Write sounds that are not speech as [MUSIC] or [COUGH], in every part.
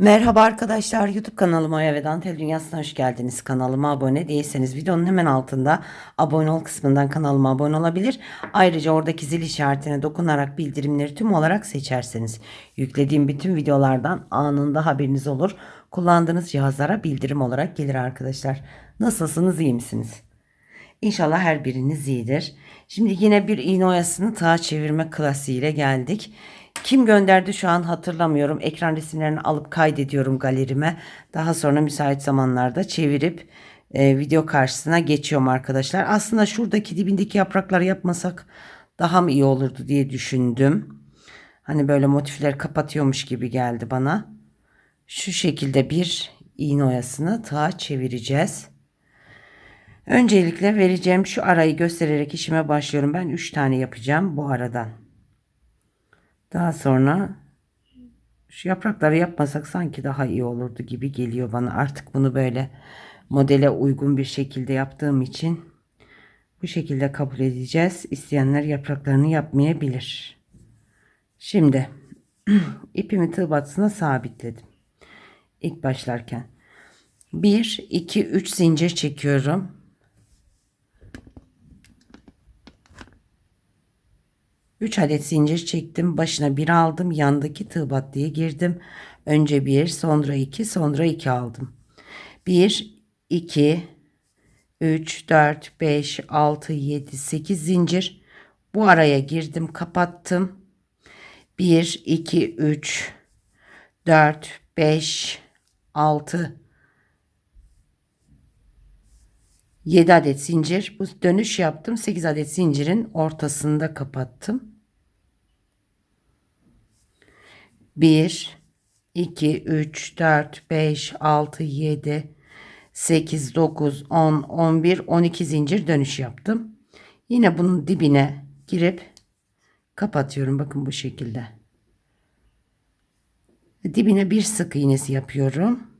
Merhaba arkadaşlar YouTube kanalıma Oya ve Dantel Dünyası'na hoş geldiniz. Kanalıma abone değilseniz videonun hemen altında abone ol kısmından kanalıma abone olabilir. Ayrıca oradaki zil işaretine dokunarak bildirimleri tüm olarak seçerseniz yüklediğim bütün videolardan anında haberiniz olur. Kullandığınız cihazlara bildirim olarak gelir arkadaşlar. Nasılsınız iyi misiniz? İnşallah her biriniz iyidir. Şimdi yine bir iğne oyasını tığ çevirme klasiğiyle geldik. Kim gönderdi şu an hatırlamıyorum. Ekran resimlerini alıp kaydediyorum galerime. Daha sonra müsait zamanlarda çevirip e, video karşısına geçiyorum arkadaşlar. Aslında şuradaki dibindeki yaprakları yapmasak daha mı iyi olurdu diye düşündüm. Hani böyle motifleri kapatıyormuş gibi geldi bana. Şu şekilde bir iğne oyasını tığa çevireceğiz. Öncelikle vereceğim şu arayı göstererek işime başlıyorum. Ben 3 tane yapacağım bu aradan. Daha sonra şu yaprakları yapmasak sanki daha iyi olurdu gibi geliyor bana. Artık bunu böyle modele uygun bir şekilde yaptığım için bu şekilde kabul edeceğiz. İsteyenler yapraklarını yapmayabilir. Şimdi [CLEARS THROAT] ipimi tığ batısına sabitledim. İlk başlarken 1 2 3 zincir çekiyorum. 3 adet zincir çektim. Başına bir aldım. Yandaki tığ battıya girdim. Önce bir, sonra iki, sonra iki aldım. 1, 2, 3, 4, 5, 6, 7, 8 zincir. Bu araya girdim, kapattım. 1, 2, 3, 4, 5, 6, 7 adet zincir. Bu dönüş yaptım. 8 adet zincirin ortasında kapattım. 1 2 3 4 5 6 7 8 9 10 11 12 zincir dönüş yaptım. Yine bunun dibine girip kapatıyorum. Bakın bu şekilde. Dibine bir sık iğnesi yapıyorum.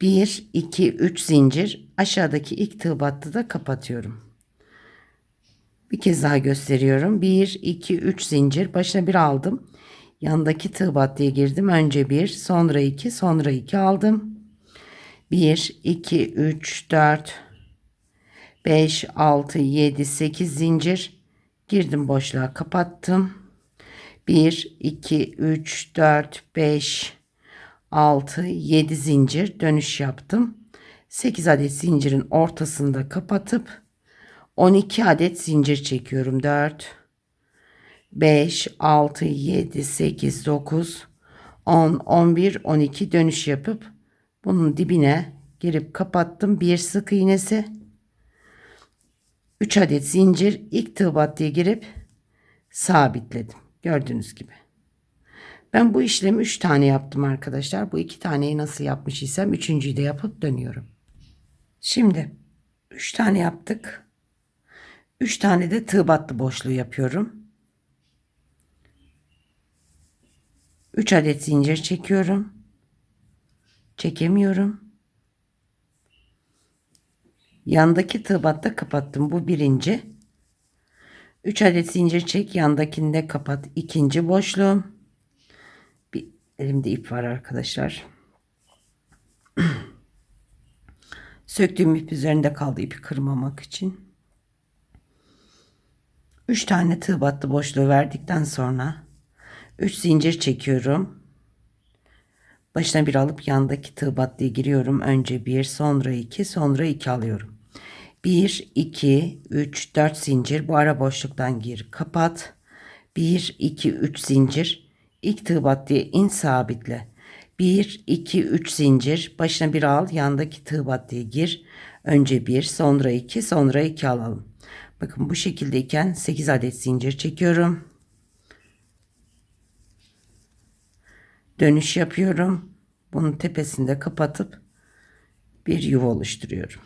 1 2 3 zincir aşağıdaki ilk tığ battıda kapatıyorum. Bir kez daha gösteriyorum. 1 2 3 zincir başına bir aldım. Yandaki tığ battıya girdim. Önce 1, sonra 2, sonra 2 aldım. 1 2 3 4 5 6 7 8 zincir girdim boşluğa kapattım. 1 2 3 4 5 6 7 zincir dönüş yaptım. 8 adet zincirin ortasında kapatıp 12 adet zincir çekiyorum. 4 5 6 7 8 9 10 11 12 dönüş yapıp bunun dibine girip kapattım. Bir sık iğnesi 3 adet zincir ilk tığ battıya girip sabitledim. Gördüğünüz gibi. Ben bu işlemi 3 tane yaptım arkadaşlar. Bu 2 taneyi nasıl yapmış isem 3.'yü de yapıp dönüyorum. Şimdi 3 tane yaptık. 3 tane de tığ battı boşluğu yapıyorum. 3 adet zincir çekiyorum. Çekemiyorum. Yandaki tığ batta kapattım. Bu birinci. 3 adet zincir çek. Yandakinde kapat. İkinci boşluğum. Elimde ip var arkadaşlar. [CLEARS THROAT] Söktüğüm ip üzerinde kaldı ipi kırmamak için. 3 tane tığ battı boşluğu verdikten sonra 3 zincir çekiyorum. Başına bir alıp yandaki tığ battıya giriyorum. Önce 1, sonra 2, sonra 2 alıyorum. 1, 2, 3, 4 zincir. Bu ara boşluktan gir, kapat. 1, 2, 3 zincir. İlk battıya in sabitle. 1, 2, 3 zincir. Başına bir al, yandaki tığ battıya gir. Önce 1, sonra 2, sonra 2 alalım. Bakın bu şekildeyken 8 adet zincir çekiyorum. dönüş yapıyorum. Bunun tepesinde kapatıp bir yuva oluşturuyorum.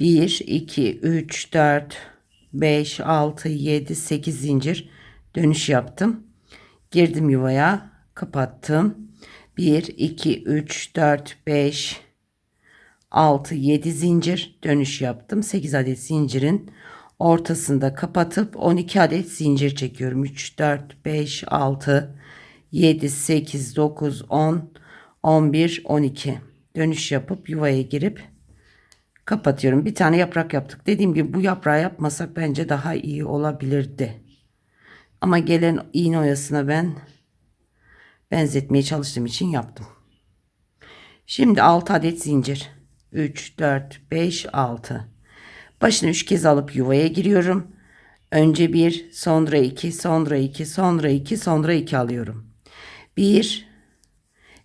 1, 2, 3, 4, 5, 6, 7, 8 zincir dönüş yaptım. Girdim yuvaya, kapattım. 1, 2, 3, 4, 5, 6, 7 zincir dönüş yaptım. 8 adet zincirin ortasında kapatıp 12 adet zincir çekiyorum. 3, 4, 5, 6, 7, 8, 9, 10, 11, 12. Dönüş yapıp yuvaya girip kapatıyorum. Bir tane yaprak yaptık. Dediğim gibi bu yaprağı yapmasak bence daha iyi olabilirdi. Ama gelen iğne oyasına ben benzetmeye çalıştığım için yaptım. Şimdi 6 adet zincir. 3, 4, 5, 6. Başını 3 kez alıp yuvaya giriyorum. Önce 1, sonra 2, sonra 2, sonra 2, sonra 2 alıyorum. 1,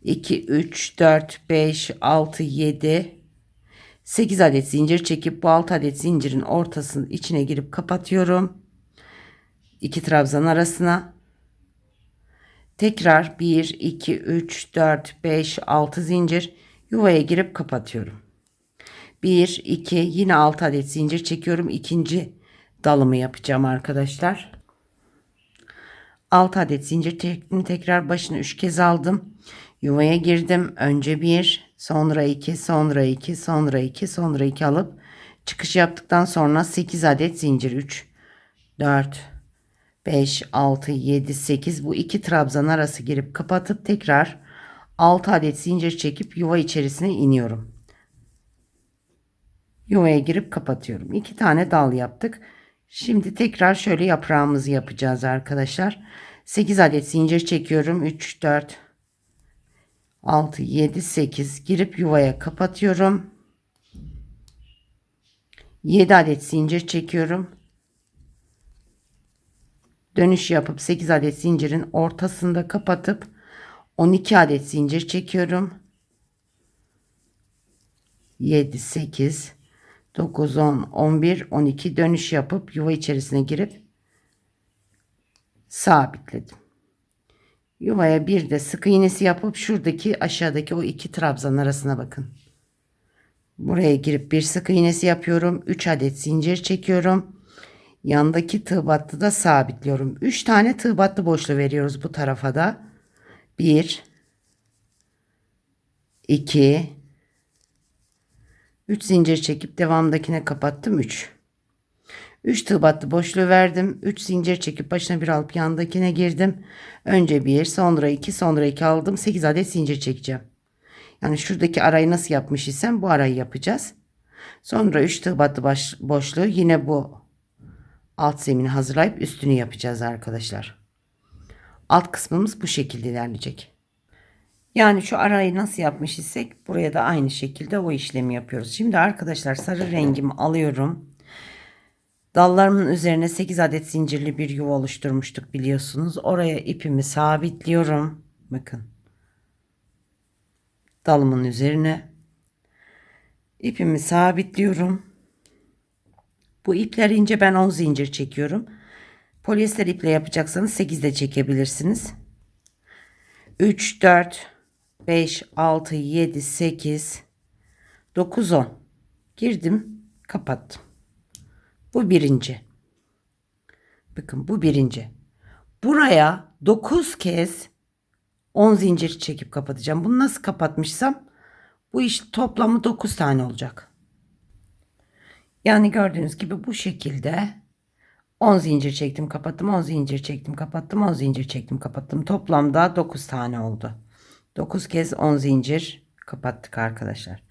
2, 3, 4, 5, 6, 7, 8 adet zincir çekip bu 6 adet zincirin ortasının içine girip kapatıyorum. 2 trabzan arasına. Tekrar 1, 2, 3, 4, 5, 6 zincir yuvaya girip kapatıyorum. 1, 2 yine 6 adet zincir çekiyorum. İkinci dalımı yapacağım arkadaşlar. 6 adet zincir çektim. Tekrar başını 3 kez aldım. Yuvaya girdim. Önce 1, sonra 2, sonra 2, sonra 2, sonra 2 alıp çıkış yaptıktan sonra 8 adet zincir 3, 4, 5, 6, 7, 8 bu iki trabzan arası girip kapatıp tekrar 6 adet zincir çekip yuva içerisine iniyorum. Yuvaya girip kapatıyorum. İki tane dal yaptık. Şimdi tekrar şöyle yaprağımızı yapacağız arkadaşlar. 8 adet zincir çekiyorum. 3, 4, 6, 7, 8 girip yuvaya kapatıyorum. 7 adet zincir çekiyorum. Dönüş yapıp 8 adet zincirin ortasında kapatıp 12 adet zincir çekiyorum. 7, 8, 9, 10, 11, 12 dönüş yapıp yuva içerisine girip sabitledim. Yuvaya bir de sık iğnesi yapıp şuradaki aşağıdaki o iki trabzan arasına bakın. Buraya girip bir sık iğnesi yapıyorum. 3 adet zincir çekiyorum. Yandaki tığ battı da sabitliyorum. 3 tane tığ battı boşluğu veriyoruz bu tarafa da. 1 2 3 zincir çekip devamdakine kapattım 3. 3 tığ battı boşluğu verdim. 3 zincir çekip başına bir alıp yandakine girdim. Önce 1 sonra 2 sonra 2 aldım. 8 adet zincir çekeceğim. Yani şuradaki arayı nasıl yapmış isem bu arayı yapacağız. Sonra 3 tığ battı boşluğu yine bu alt zemini hazırlayıp üstünü yapacağız arkadaşlar. Alt kısmımız bu şekilde ilerleyecek. Yani şu arayı nasıl yapmış isek buraya da aynı şekilde o işlemi yapıyoruz. Şimdi arkadaşlar sarı rengimi alıyorum. Dallarımın üzerine 8 adet zincirli bir yuva oluşturmuştuk biliyorsunuz. Oraya ipimi sabitliyorum. Bakın. Dalımın üzerine ipimi sabitliyorum. Bu ipler ince ben 10 zincir çekiyorum. Polyester iple yapacaksanız 8 de çekebilirsiniz. 3, 4, 5, 6, 7, 8, 9, 10. Girdim, kapattım. Bu birinci. Bakın bu birinci. Buraya 9 kez 10 zincir çekip kapatacağım. Bunu nasıl kapatmışsam bu iş toplamı 9 tane olacak. Yani gördüğünüz gibi bu şekilde 10 zincir çektim kapattım 10 zincir çektim kapattım 10 zincir çektim kapattım. Toplamda 9 tane oldu. 9 kez 10 zincir kapattık arkadaşlar.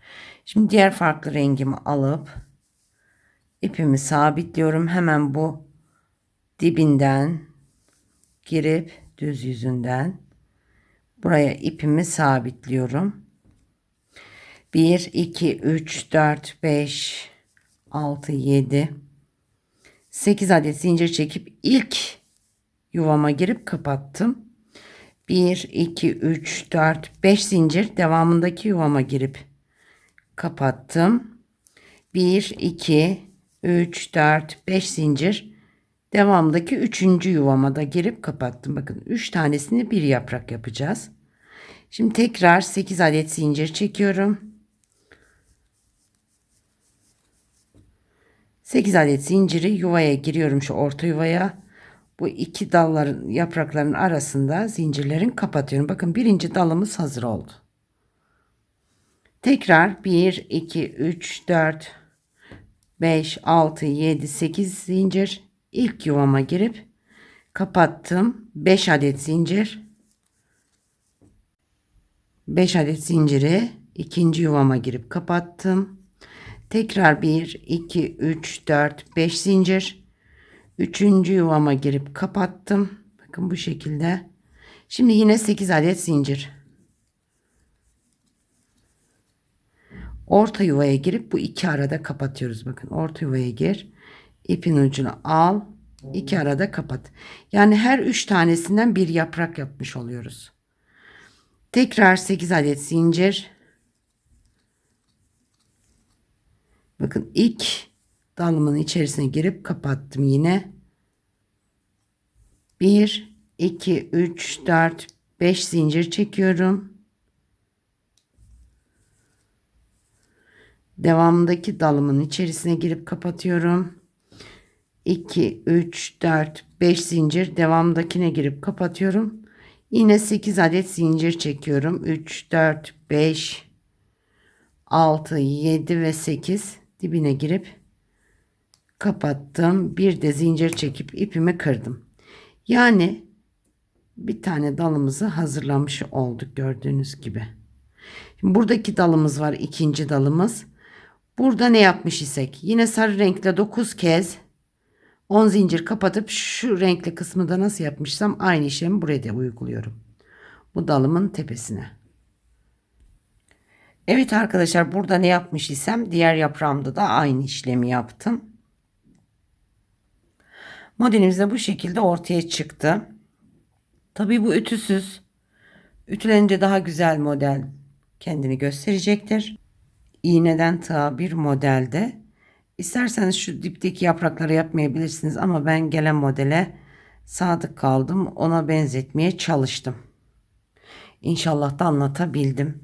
Şimdi diğer farklı rengimi alıp ipimi sabitliyorum. Hemen bu dibinden girip düz yüzünden buraya ipimi sabitliyorum. 1 2 3 4 5 6 7 8 adet zincir çekip ilk yuvama girip kapattım. 1 2 3 4 5 zincir devamındaki yuvama girip kapattım. 1 2 3 4 5 zincir devamdaki 3. yuvama da girip kapattım. Bakın 3 tanesini bir yaprak yapacağız. Şimdi tekrar 8 adet zincir çekiyorum. 8 adet zinciri yuvaya giriyorum şu orta yuvaya. Bu iki dalların yaprakların arasında zincirlerin kapatıyorum. Bakın birinci dalımız hazır oldu. Tekrar 1, 2, 3, 4, 5, 6, 7, 8 zincir. ilk yuvama girip kapattım. 5 adet zincir. 5 adet zinciri ikinci yuvama girip kapattım. Tekrar 1, 2, 3, 4, 5 zincir. Üçüncü yuvama girip kapattım. Bakın bu şekilde. Şimdi yine 8 adet zincir. Orta yuvaya girip bu iki arada kapatıyoruz. Bakın orta yuvaya gir. ipin ucunu al. iki arada kapat. Yani her üç tanesinden bir yaprak yapmış oluyoruz. Tekrar 8 adet zincir. Bakın ilk dalımın içerisine girip kapattım yine. 1, 2, 3, 4, 5 zincir çekiyorum. Devamındaki dalımın içerisine girip kapatıyorum. 2, 3, 4, 5 zincir devamındakine girip kapatıyorum. Yine 8 adet zincir çekiyorum. 3, 4, 5, 6, 7 ve 8 dibine girip kapattım. Bir de zincir çekip ipimi kırdım. Yani bir tane dalımızı hazırlamış olduk gördüğünüz gibi. Şimdi buradaki dalımız var ikinci dalımız. Burada ne yapmış isek yine sarı renkle 9 kez 10 zincir kapatıp şu renkli kısmı da nasıl yapmışsam aynı işlemi buraya da uyguluyorum. Bu dalımın tepesine. Evet arkadaşlar burada ne yapmış isem diğer yaprağımda da aynı işlemi yaptım. Modelimiz de bu şekilde ortaya çıktı. Tabii bu ütüsüz. Ütülenince daha güzel model kendini gösterecektir. İğneden tığa bir modelde. İsterseniz şu dipteki yaprakları yapmayabilirsiniz ama ben gelen modele sadık kaldım. Ona benzetmeye çalıştım. İnşallah da anlatabildim.